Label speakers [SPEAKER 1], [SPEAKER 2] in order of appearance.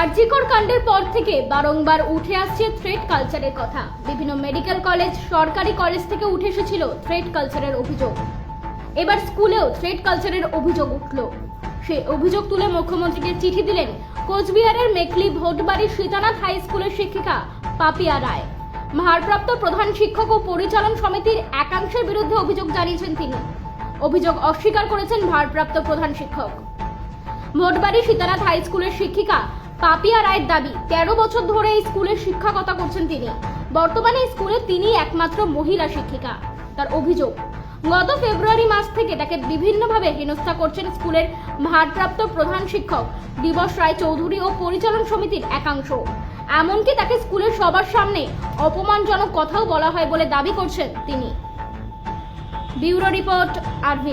[SPEAKER 1] আরজিকর কাণ্ডের পর থেকে বারংবার উঠে আসছে থ্রেড কালচারের কথা। বিভিন্ন মেডিকেল কলেজ, সরকারি কলেজ থেকে উঠে এসেছিল থ্রেড কালচারের অভিযোগ। এবার স্কুলেও থ্রেড কালচারের অভিযোগ উঠল। সেই অভিযোগ তুলে মুখ্যমন্ত্রীকে চিঠি দিলেন কোচবিহারের মেকলি ভোটবাড়ি সীতানাথ হাই স্কুলের শিক্ষিকা পাপিয়া রায়। ভারপ্রাপ্ত প্রধান শিক্ষক ও পরিচালন সমিতির একাংশের বিরুদ্ধে অভিযোগ জানিয়েছেন তিনি। অভিযোগ অস্বীকার করেছেন ভারপ্রাপ্ত প্রধান শিক্ষক। ভোটবাড়ি সীতানাথ হাই স্কুলের শিক্ষিকা পাপিয়া রায়ের দাবি, তেরো বছর ধরে এই স্কুলে শিক্ষকতা করছেন তিনি। বর্তমানে স্কুলে তিনি একমাত্র মহিলা শিক্ষিকা। তার অভিযোগ, গত ফেব্রুয়ারি মাস থেকে তাকে বিভিন্নভাবে হেনস্থা করছেন স্কুলের ভারপ্রাপ্ত প্রধান শিক্ষক দিবস রায় চৌধুরী ও পরিচালন সমিতির একাংশ। এমনকি তাকে স্কুলের সবার সামনে অপমানজনক কথাও বলা হয় বলে দাবি করছেন তিনি। Bureau report, RV